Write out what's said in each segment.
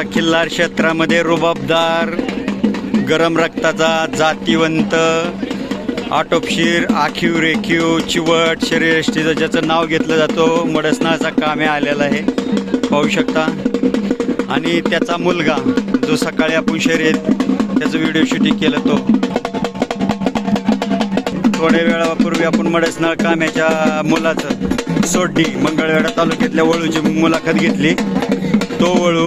आता खिल्लार क्षेत्रामध्ये रुबाबदार गरम रक्ताचा जातीवंत आटोपशीर आखीव रेखीव चिवट शरीरयष्टीचं ज्याचं नाव घेतलं जातो मडसनाचा कामे आलेला आहे. पाहू शकता. आणि त्याचा मुलगा जो सकाळी आपण शर्यत त्याचं व्हिडिओ शूटिंग केलं तो. थोड्या वेळापूर्वी आपण मडसनाळ काम्याच्या मुलाचं सोडडी मंगळवेढा तालुक्यातल्या वळूची मुलाखत घेतली. तो वळू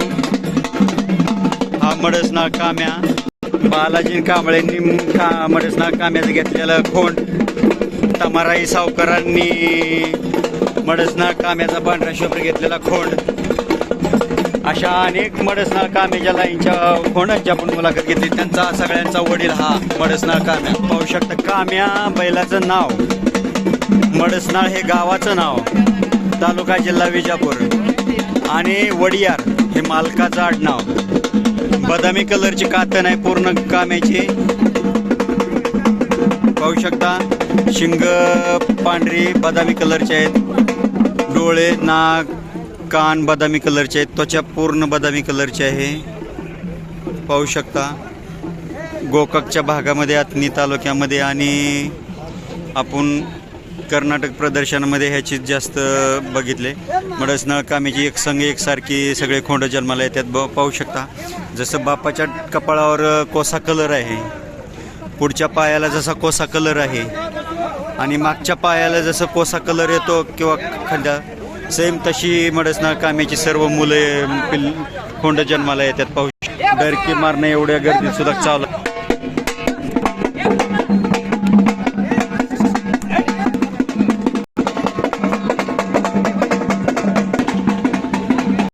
हा मडसनाळ काम्या. बालाजी कांबळेंनी का मडसनाळ काम्याचं घेतलेलं खोंड. तमाराई सावकारांनी मडसनाळ काम्याचा पांढरा शुभ्र घेतलेला खोंड. अशा अनेक मडसनाळ कामेच्या लाईनच्या खोंडांची आपण मुलाखत घेतली. त्यांचा सगळ्यांचा वडील हा मडसनाळ काम्या. पाहू शकता काम्या बैलाचं नाव. मडसनाळ हे गावाचं नाव. तालुका जिल्हा विजापूर. आणि वडियार हे मालकाचं आडनाव. बदामी कलरची कातन आहे पूर्ण कामेची पाहू शकता शिंग पांढरी बदामी कलरचे आहेत. डोळे नाक कान बदामी कलरचे आहेत. त्वचा पूर्ण बदामी कलरची आहे. पाहू शकता गोकाकच्या भागामध्ये आतनी तालुक्यामध्ये आणि आपण कर्नाटक प्रदर्शनामध्ये ह्याची जास्त बघितले. मडस कामेची एक संघ एकसारखी सगळे खोंड जन्माला येतात. ब पाहू शकता. जसं बापाच्या कपाळावर कोसा कलर आहे. पुढच्या पायाला जसा कोसा कलर आहे. आणि मागच्या पायाला जसं कोसा कलर येतो किंवा खंडा सेम तशी मडस कामेची सर्व मुले पिल खोंड जन्माला येतात. पाहू डरकी मारणं एवढ्या गर्दीत सुद्धा चालू